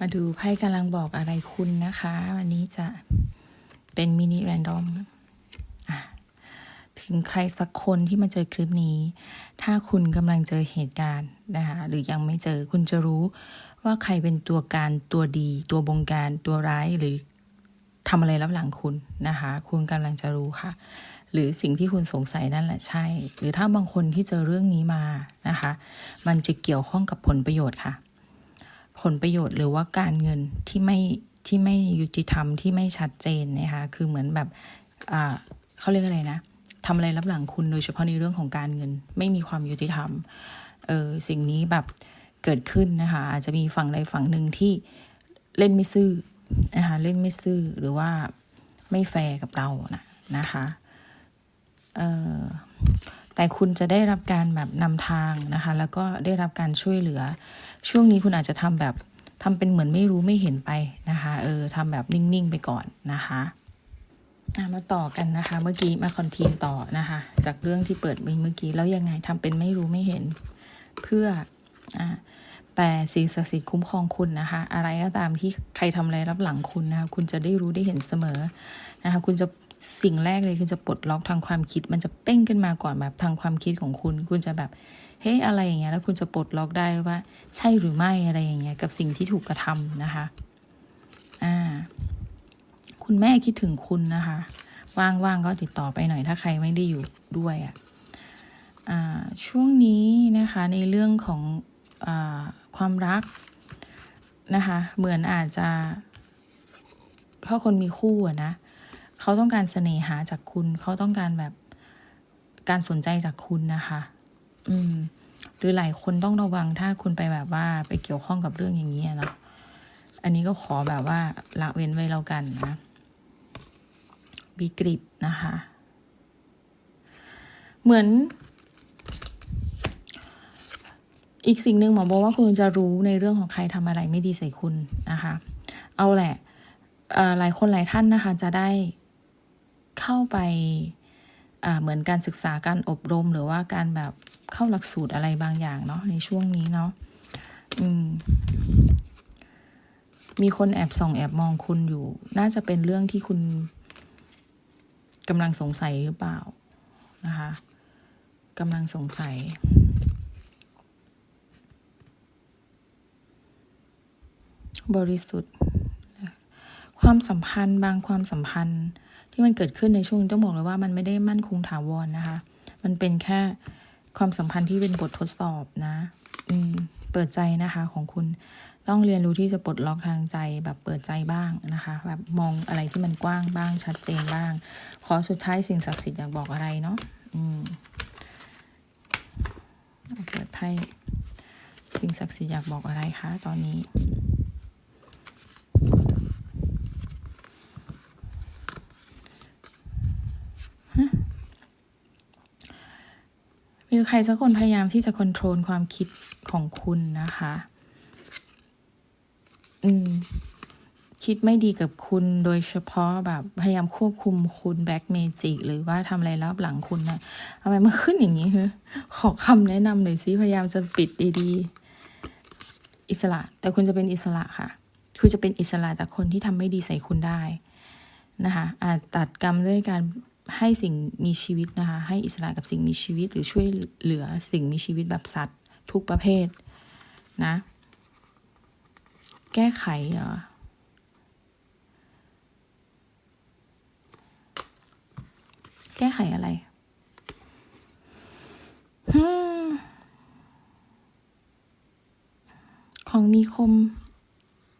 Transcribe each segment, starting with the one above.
มาดูไพ่กำลังบอกอะไรคุณนะคะ วันนี้จะเป็นมินิแรนดอมถึงใครสักคนที่มาเจอคลิปนี้ ถ้าคุณกำลังเจอเหตุการณ์นะคะหรือยังไม่เจอคุณจะรู้ว่าใครเป็นตัวการตัวดี ตัวบงการตัวร้ายหรือทำอะไรรับหลังคุณนะคะ คุณกำลังจะรู้ค่ะ หรือสิ่งที่คุณสงสัยนั่นแหละใช่ หรือถ้าบางคนที่เจอเรื่องนี้มานะคะ มันจะเกี่ยวข้องกับผลประโยชน์ค่ะ ผลประโยชน์หรือว่าการเงินที่ไม่ที่ไม่ยุติธรรมที่ไม่ชัดเจนนะคะคือเหมือนแบบเขาเรียกอะไรนะทำอะไรรับหลังคุณโดยเฉพาะในเรื่องของการเงิน ไม่มีความยุติธรรมเออสิ่งนี้แบบเกิดขึ้นนะคะอาจจะมีฝั่งใดฝั่งหนึ่งที่เล่นไม่ซื่อนะคะเล่นไม่ซื่อหรือว่าไม่แฟร์กับเรานะนะคะเออ แต่คุณจะได้รับการแบบนำทางนะคะ แล้วก็ได้รับการช่วยเหลือ ช่วงนี้คุณอาจจะทำแบบทำเป็นเหมือนไม่รู้ไม่เห็นไปนะคะเออทำแบบนิ่งๆไปก่อนนะคะมาต่อกันนะคะ เมื่อกี้มาคอนทีนต่อนะคะ จากเรื่องที่เปิดไปเมื่อกี้แล้วยังไงทำเป็นไม่รู้ไม่เห็นเพื่ออ่า แต่สิ่งศักดิ์สิทธิ์คุ้มครองคุณนะคะ อะไรก็ตามที่ใครทำอะไรรับหลังคุณนะคะคุณจะได้รู้ได้เห็นเสมอนะคะคุณจะสิ่งแรกเลยคือจะปลดล็อกทางความคิด มันจะเป้งขึ้นมาก่อนแบบทางความคิดของคุณ คุณจะแบบเฮ้ยอะไรอย่างเงี้ยแล้วคุณจะปลดล็อกได้ว่า ใช่หรือไม่อะไรอย่างเงี้ยกับสิ่งที่ถูกกระทำนะคะอ่าคุณแม่คิดถึงคุณนะคะ ว่างๆก็ติดต่อไปหน่อยถ้าใครไม่ได้อยู่ด้วยอะ่ะช่วงนี้นะคะในเรื่องของอ ความรักนะคะเหมือนอาจจะถ้าคนมีคู่อะนะเขาต้องการเสน่หาจากคุณ เขาต้องการแบบการสนใจจากคุณนะคะ อืม หรือหลายคนต้องระวังถ้าคุณไปแบบว่าไปเกี่ยวข้องกับเรื่องอย่างนี้นะอันนี้ก็ขอแบบว่าละเว้นไว้แล้วกันนะวิกฤตนะคะ เหมือน อีกสิ่งหนึ่งหมอบอกว่าคุณจะรู้ในเรื่องของใครทำอะไรไม่ดีใส่คุณนะคะ เอาแหละหลายคนหลายท่านนะคะจะได้เข้าไปเหมือนการศึกษาการอบรมหรือว่าการแบบเข้าหลักสูตรอะไรบางอย่างเนาะในช่วงนี้เนาะอืมมีคนแอบส่องแอบมองคุณอยู่ น่าจะเป็นเรื่องที่คุณกำลังสงสัยหรือเปล่านะคะกำลังสงสัย บริสุทธิ์ ความสัมพันธ์บางความสัมพันธ์ที่มันเกิดขึ้นในช่วงต้องบอกเลยว่ามันไม่ได้มั่นคงถาวรนนะคะ มันเป็นแค่ความสัมพันธ์ที่เป็นบททดสอบนะ อืม เปิดใจนะคะของคุณต้องเรียนรู้ที่จะปลดล็อกทางใจแบบเปิดใจบ้างนะคะ แบบมองอะไรที่มันกว้างบ้างชัดเจนบ้าง ขอสุดท้ายสิ่งศักดิ์สิทธิ์อยากบอกอะไรเนาะอืมเปิดไพ่สิ่งศักดิ์สิทธิ์อยากบอกอะไรคะตอนนี้ มีใครสักคนพยายามที่จะควบคุมความคิดของคุณนะคะ อืม คิดไม่ดีกับคุณโดยเฉพาะแบบพยายามควบคุมคุณแบ็กเมจิกหรือว่าทำอะไรแล้วหลังคุณนะทำไมมาขึ้นอย่างนี้ฮ้ขอคำแนะนำหน่อยสิพยายามจะปิดดีๆ อิสระ แต่คุณจะเป็นอิสระค่ะคุณจะเป็นอิสระจากคนที่ทำไม่ดีใส่คุณได้นะคะอาจตัดกรรมด้วยการ ให้สิ่งมีชีวิตนะคะให้อิสระกับสิ่งมีชีวิต หรือช่วยเหลือสิ่งมีชีวิตแบบสัตว์ ทุกประเภทนะ แก้ไขเหรอแก้ไขอะไรของมีคม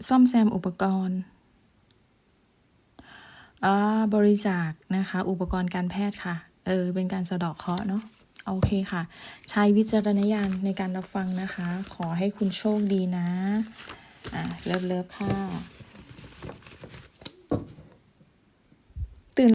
ซ่อมแซมอุปกรณ์ บริจาคนะคะ อุปกรณ์การแพทย์ค่ะ เออ เป็นการสะดอกเคราะห์เนาะโอเคค่ะ ใช้วิจารณญาณในการรับฟังนะคะ ขอให้คุณโชคดีนะ อะ เลิฟๆค่ะ